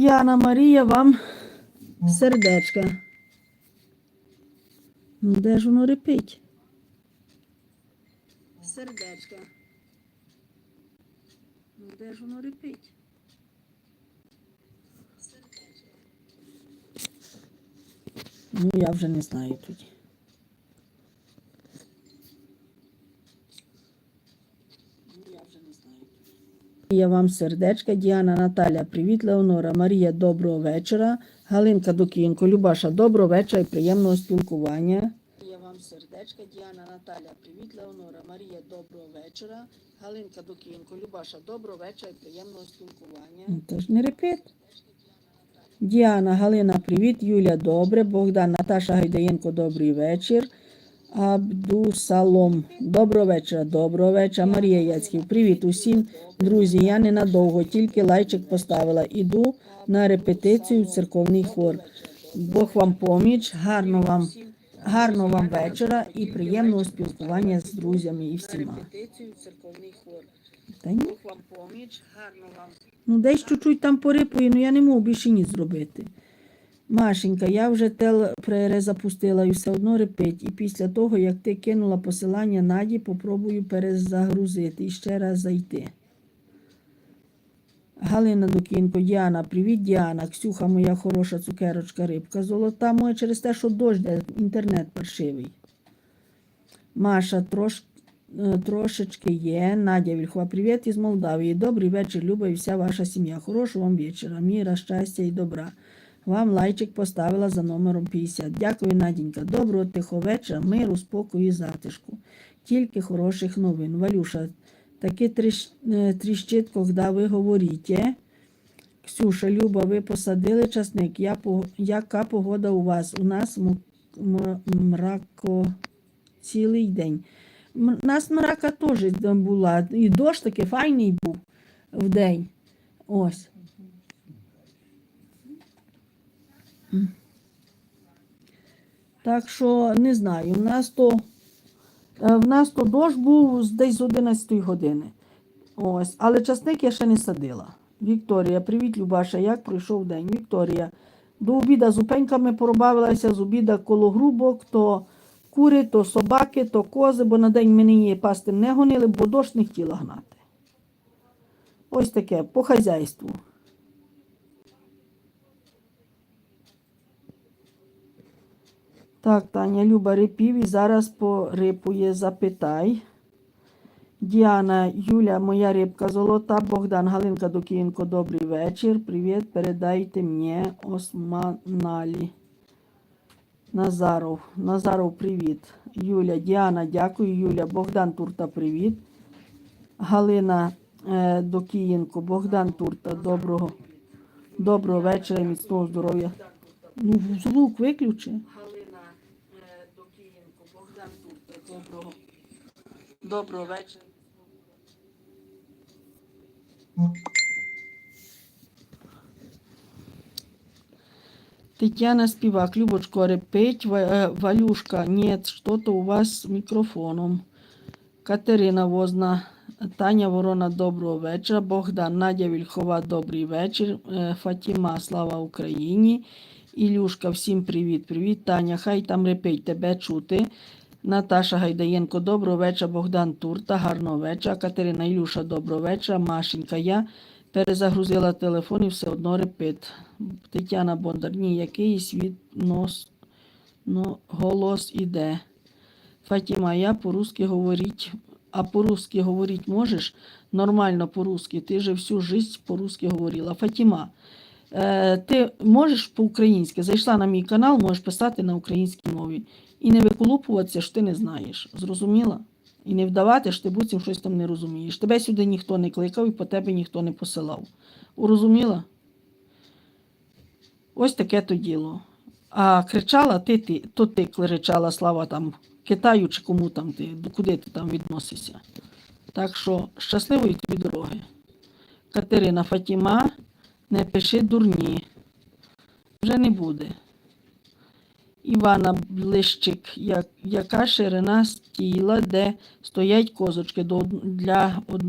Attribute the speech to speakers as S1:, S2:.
S1: Яна Марія вам сердечка. Ну, де ж воно репить? Сердечка. Ну, де ж воно репить? Ну, я вже не знаю тоді. Ну, я вже не знаю. Я вам сердечка, Діана Наталя, привіт, Леонора, Марія, доброго вечора. Галинка Докінко, Любаша, доброго вечора і приємного спілкування. Я вам сердечка, Діана Наталя, привіт, Леонора, Марія, доброго вечора. Галинка Докінко, Любаша, доброго вечора і приємного спілкування. Тож не репет. Діана, Галина, привіт, Юля, добре. Богдан, Наташа Гайдаєнко, добрий вечір. Абдусалом, доброго вечора, доброго вечора. Марія Яцьків, привіт усім. Друзі, я ненадовго, тільки лайчик поставила. Іду на репетицію в церковний хор. Бог вам поміч, гарно вам, гарного вам вечора і приємного спілкування з друзями і всіма. Та ні. вам поміч, гарно вам. Ну, десь чуть-чуть там порипує, ну я не можу більше ні зробити. Машенька, я вже тел перезапустила і все одно репить. І після того, як ти кинула посилання Наді, попробую перезагрузити і ще раз зайти. Галина Докінко, Діана, привіт, Діана. Ксюха, моя хороша цукерочка, рибка. Золота моя через те, що дощ, інтернет паршивий. Маша, трош, е, трошечки є. Надя Вільхова, привіт із Молдавії. Добрий вечір, Люба і вся ваша сім'я. Хорошого вам вечора, міра, щастя і добра. Вам лайчик поставила за номером 50. Дякую, Надінька. Доброго тихого вечора, миру, спокою і затишку. Тільки хороших новин. Валюша, таки тріщ, е, тріщить, коли ви говорите. Ксюша, Люба, ви посадили часник. Я, яка погода у вас? У нас м- м- мрако цілий день. М- У нас мрака теж була. І дощ такий файний був в день. Ось. Так що не знаю. У нас то, е, в нас то дощ був десь з 11 години. Ось. Але часник я ще не садила. Вікторія, привіт, Любаша. Як пройшов день? Вікторія. До обіда зупинками поробавилася, з обіда коло грубок, то кури, то собаки, то кози, бо на день мені її пасти не гонили, бо дощ не хотіла гнати. Ось таке, по хазяйству. Так, Таня Люба рипів і зараз порипує, запитай. Діана, Юля, моя рибка золота, Богдан, Галинка Докієнко, добрий вечір. Привіт, передайте мені Османалі. Назаров, Назаров, привіт. Юля, Діана, дякую. Юля, Богдан Турта, привіт. Галина е, Докієнко, Богдан Турта, доброго, доброго вечора, міцного здоров'я. Ну, звук виключи. Галина Докієнко, Богдан Турта, доброго. Доброго вечора. Тетяна Спивак, Любочко, репеть, Ва- э, Валюшка, нет, что-то у вас с микрофоном. Катерина Возна, Таня Ворона, доброго вечора. Богдан, Надя Вільхова, добрий вечір. Е, Фатіма, слава Україні. Ілюшка, всім привіт, привіт. Таня, хай там репить, тебе чути. Наташа Гайдаєнко, доброго вечора. Богдан Турта, гарного вечора. Катерина Ілюша, доброго вечора. Машенька, я перезагрузила телефон і все одно репит. Тетяна Бондар, ні, якийсь віднос, ну, голос іде. Фатіма, я по-русски говорить, а по-русски говорить можеш? Нормально по-русски. Ти же всю жизнь по-русски говорила. Фатіма, ти можеш по-українськи? Зайшла на мій канал, можеш писати на українській мові. І не виколупуватися, що ти не знаєш. Зрозуміла? І не вдавати, що ти буцім щось там не розумієш. Тебе сюди ніхто не кликав і по тебе ніхто не посилав. Урозуміла? Ось таке то діло. А кричала ти, ти, то ти кричала слава там Китаю чи кому там ти, куди ти там відносишся. Так що щасливої тобі дороги. Катерина Фатіма, не пиши дурні. Вже не буде. Івана Блищик, яка ширина стіла, де стоять козочки для одного.